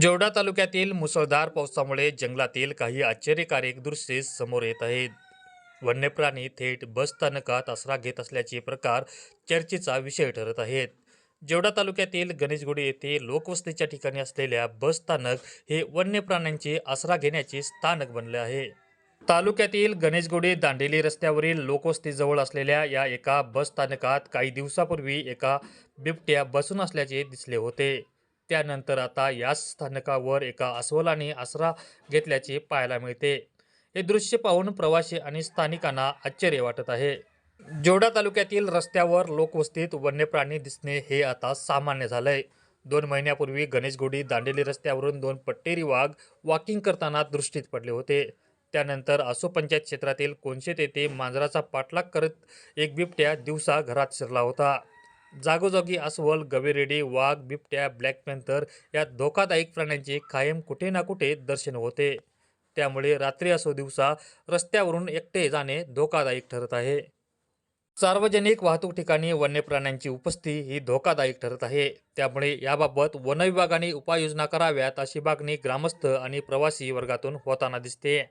जेवढा तालुक्यातील मुसळधार पावसामुळे जंगलातील काही आश्चर्यकारक दृश्ये समोर येत आहेत. वन्यप्राणी थेट बस स्थानकात आसरा घेत असल्याचे प्रकार चर्चेचा विषय ठरत आहेत. जेवढा तालुक्यातील गणेशगुडी येथे लोकवस्तीच्या ठिकाणी असलेल्या बस स्थानक हे वन्य प्राण्यांचे आसरा घेण्याचे स्थानक बनले आहे. तालुक्यातील गणेशगुडी दांडेली रस्त्यावरील लोकवस्तीजवळ असलेल्या या एका बस स्थानकात काही दिवसापूर्वी एका बिबट्या बसून असल्याचे दिसले होते. त्यानंतर आता याच स्थानकावर एका अस्वलाने आसरा घेतल्याचे पाहायला मिळते. हे दृश्य पाहून प्रवासी आणि स्थानिकांना आश्चर्य वाटत आहे. जोडा तालुक्यातील रस्त्यावर लोकवस्तीत वन्यप्राणी दिसणे हे आता सामान्य झालंय. दोन महिन्यापूर्वी गणेशगुडी दांडेली रस्त्यावरून दोन पट्टेरी वाघ वॉकिंग करताना दृष्टीत पडले होते. त्यानंतर आसो पंचायत क्षेत्रातील कोणशे येथे मांजराचा पाठलाग करत एक बिबट्या दिवसा घरात शिरला होता. जागोजागी अस्वल गवेरेडी वाघ बिबट्या ब्लॅक पॅन्थर या धोकादायक प्राण्यांचे कायम कुठे ना कुठे दर्शन होते. त्यामुळे रात्री असो दिवसा रस्त्यावरून एकटे जाणे धोकादायक ठरत आहे. सार्वजनिक वाहतूक ठिकाणी वन्य प्राण्यांची उपस्थिती ही धोकादायक ठरत आहे. त्यामुळे याबाबत वनविभागाने उपाययोजना कराव्यात अशी मागणी ग्रामस्थ आणि प्रवासी वर्गातून होताना दिसते.